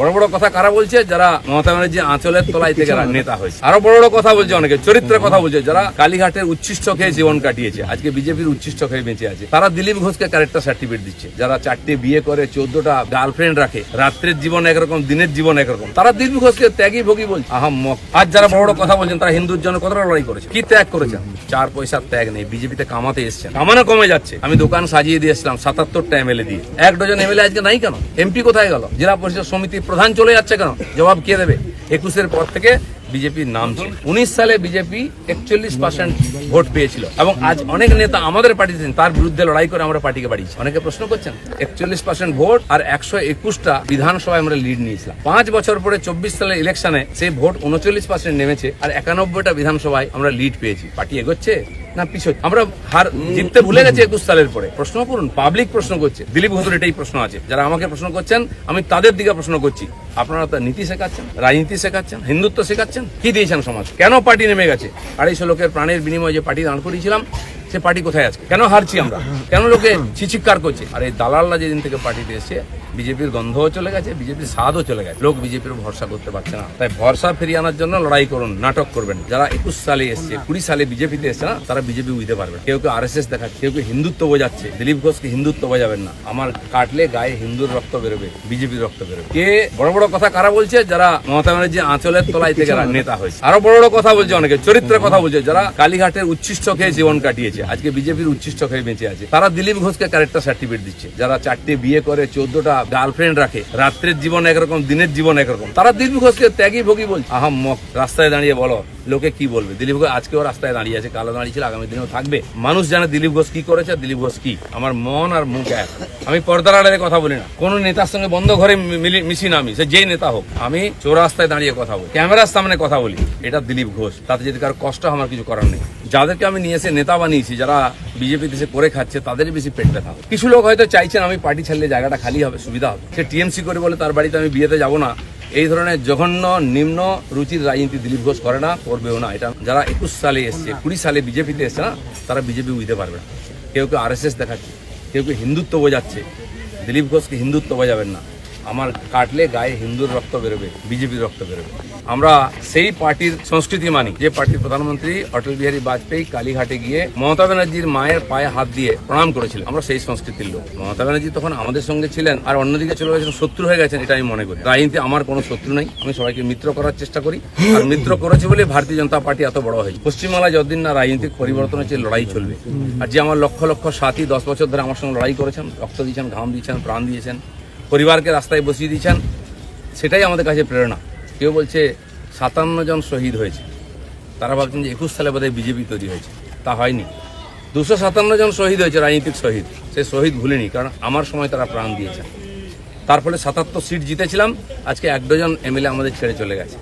বড় বড় কথা কারা বলছে? যারা মমতা ব্যানার্জি আঁচলের তলায় থেকে নেতা হয়েছে। আরও বড় বড় কথা বলছে অনেকে চরিত্রের কথা বলছে। যারা কালীঘাটের উচ্ছিষ্ট খেয়ে জীবন কাটিয়েছে আজকে বিজেপির উচ্ছিষ্ট খেয়ে বেঁচে আছে। তারা দিলীপ ঘোষকে ক্যারেক্টার সার্টিফিকেট দিচ্ছে। যারা চারটে বিয়ে করে চোদ্দটা গার্লফ্রেন্ড রাখে রাত্রের জীবন একরকম দিনের জীবন একরকম। তারা দিলীপ ঘোষকে ত্যাগী ভোগী বলছে। আহাম্মক আজ যারা বড় বড় কথা বলছেন তারা হিন্দুর জন্য কতটা লড়াই করেছে? কি ত্যাগ করেছেন চার পয়সার ত্যাগ নেই বিজেপিতে কামাতে এসছেন। কামানো কমে যাচ্ছে। আমি দোকান সাজিয়ে দিয়েছিলাম সাতাত্তরটা এমএলএ দিয়ে। এক ডজন এমএলএ আজকে নাই কেন? এমপি কোথায় গেল? জেলা পরিষদ সমিতির প্রধান চলে যাচ্ছে কেন? জবাব কে দেবে? একুশের পর থেকে বিজেপির নাম ছিল। উনিশ সালে বিজেপি একচল্লিশ পার্সেন্ট ভোট পেয়েছিল এবং আজ অনেক নেতা আমাদের পার্টিতে তার বিরুদ্ধে লড়াই করে আমরা পার্টিকে বাড়িয়েছি। অনেকে প্রশ্ন করছেন, একচল্লিশ পার্সেন্ট ভোট আর একশো একুশটা বিধানসভায় আমরা লিড নিয়েছিলাম। পাঁচ বছর পরে চব্বিশ সালের ইলেকশনে সেই ভোট উনচল্লিশ পার্সেন্ট নেমেছে আর একানব্বইটা বিধানসভায় আমরা লিড পেয়েছি। পার্টি এগোচ্ছে? না, পিছনে। আমরা হার জিততে ভুলে গেছি একুশ সালের পরে। প্রশ্ন করুন পাবলিক প্রশ্ন করছে। দিলীপ ঘোষের এটাই প্রশ্ন আছে। যারা আমাকে প্রশ্ন করছেন, আমি তাদের দিকে প্রশ্ন করছি। আপনারা তো নীতি শেখাচ্ছেন, রাজনীতি শেখাচ্ছেন, হিন্দুত্ব শেখাচ্ছেন, কি দিয়েছেন সমাজ? কেন পার্টি নেমে গেছে? আড়াইশো লোকের প্রাণের বিনিময়ে যে পার্টি দাঁড় করিয়েছিলাম সে পার্টি কোথায় আছে কেন হারছি আমরা? কেন লোকে ছিচিৎকার করছে? আর এই দালালরা যেদিন থেকে পার্টিতে এসছে বিজেপির গন্ধও চলে গেছে বিজেপির স্বাদও চলে গেছে। লোক বিজেপির ভরসা করতে পারছে না। তাই ভরসা ফিরিয়ে আনার জন্য লড়াই করুন নাটক করবেন। যারা একুশ সালে এসছে কুড়ি সালে বিজেপিতে এসছে না তারা বিজেপি বুঝতে পারবে। কেউ কেউ আর এস এস দেখাচ্ছে কেউ কেউ হিন্দুত্ব বোঝাচ্ছে। দিলীপ ঘোষকে হিন্দুত্ব বোঝাবেন না। আমার কাটলে গায়ে হিন্দুর রক্ত বেরোবে বিজেপির রক্ত বেরোবে। কে? বড় বড় কথা কারা বলছে? যারা মমতা ব্যানার্জি আঁচলের তলায় থেকে নেতা হয়েছে। আরও বড় বড় কথা বলছে অনেকে চরিত্রের কথা বলছে। যারা কালীঘাটের উচ্ছিষ্ট খেয়ে জীবন কাটিয়েছে। আজকে বিজেপির উচ্ছিষ্ট হয়ে বেঁচে আছে। তারা দিলীপ ঘোষকে ক্যারেক্টার সার্টিফিকেট দিচ্ছে। যারা চারটে বিয়ে করে, চোদ্দটা গার্লফ্রেন্ড রাখে, রাত্রের জীবন একরকম, দিনের জীবন একরকম। তারা দিলীপ ঘোষকে ত্যাগী ভোগী বলছে। আহম রাস্তায় দাঁড়িয়ে বলো। লোকে কি বলবে? দিলীপ ঘোষ আজকেও রাস্তায় দাঁড়িয়ে আছে, কালো দাঁড়িয়ে ছিল, আগামী দিনেও থাকবে। মানুষ জানে দিলীপ ঘোষ কি করেছে, আর দিলীপ ঘোষ কি? আমার মন আর মুখ এক। আমি পর্দার আড়ালে কথা বলি না। কোন নেতার সঙ্গে বন্ধ ঘরে মিশি না আমি, সে যেই নেতা হোক। আমি চৌরাস্তায় দাঁড়িয়ে কথা বলি, ক্যামেরার সামনে কথা বলি। এটা দিলীপ ঘোষ। তাতে যদি কারও কষ্ট আমার কিছু করার নেই। যাদেরকে আমি নিয়ে এসে নেতা বানিয়েছি, যারা বিজেপি দেশে করে খাচ্ছে, তাদেরই বেশি পেট ব্যথা কিছু লোক হয়তো চাইছেন আমি পার্টি ছাড়লে জায়গাটা খালি হবে, সুবিধা হবে। সে টিএমসি করে বলে তার বাড়িতে আমি বিয়েতে যাব না এই ধরনের জঘন্য, নিম্ন রুচির রাজনীতি দিলীপ ঘোষ করে না, করবেও না। এটা যারা একুশ সালে এসছে, কুড়ি সালে বিজেপিতে এসছে না, তারা বিজেপি বুঝতে পারবে না। কেউ কেউ আর এস এস দেখাচ্ছে, কেউ কেউ হিন্দুত্ব বোঝাচ্ছে। দিলীপ ঘোষকে হিন্দুত্ব বোঝাবেন না। আমার কাটলে গায়ে হিন্দুর রক্ত বেরোবে, বিজেপির রক্ত বেরোবে। আমরা সেই পার্টির সংস্কৃতি মানি, যে পার্টির প্রধানমন্ত্রী অটল বিহারী বাজপেয়ী কালীঘাটে গিয়ে মমতা ব্যানার্জির মায়ের পায়ে হাত দিয়ে প্রণাম করেছিলেন। আমরা সেই সংস্কৃতির লোক। মমতা ব্যানার্জি তখন আমাদের সঙ্গে ছিলেন আর অন্যদিকে চলে গেছেন, শত্রু হয়ে গেছেন, এটা আমি মনে করি। রাজনীতি আমার কোনো শত্রু নাই, আমি সবাইকে মিত্র করার চেষ্টা করি। আর মিত্র করেছে বলে ভারতীয় জনতা পার্টি এত বড় হয়েছে। পশ্চিমবাংলায় যতদিন না রাজনৈতিক পরিবর্তন হচ্ছে লড়াই চলবে। আর যে আমার লক্ষ লক্ষ সাথী দশ বছর ধরে আমার সঙ্গে লড়াই করেছেন, রক্ত দিয়েছেন, ঘাম দিয়েছেন, প্রাণ দিয়েছেন পরিবারকে রাস্তায় বসিয়ে দিয়েছেন, সেটাই আমাদের কাছে প্রেরণা। কেউ বলছে সাতান্ন জন শহীদ হয়েছে। তারা ভাবছেন যে একুশ সালে বোধহয় বিজেপি তৈরি হয়েছে। তা হয়নি। দুশো সাতান্ন জন শহীদ হয়েছে, রাজনীতিক শহীদ। সে শহীদ ভুলেনি, কারণ আমার সময় তারা প্রাণ দিয়েছেন। তার ফলে সাতাত্তর সিট জিতেছিলাম, আজকে এক ডজন এমএলএ আমাদের ছেড়ে চলে গেছে।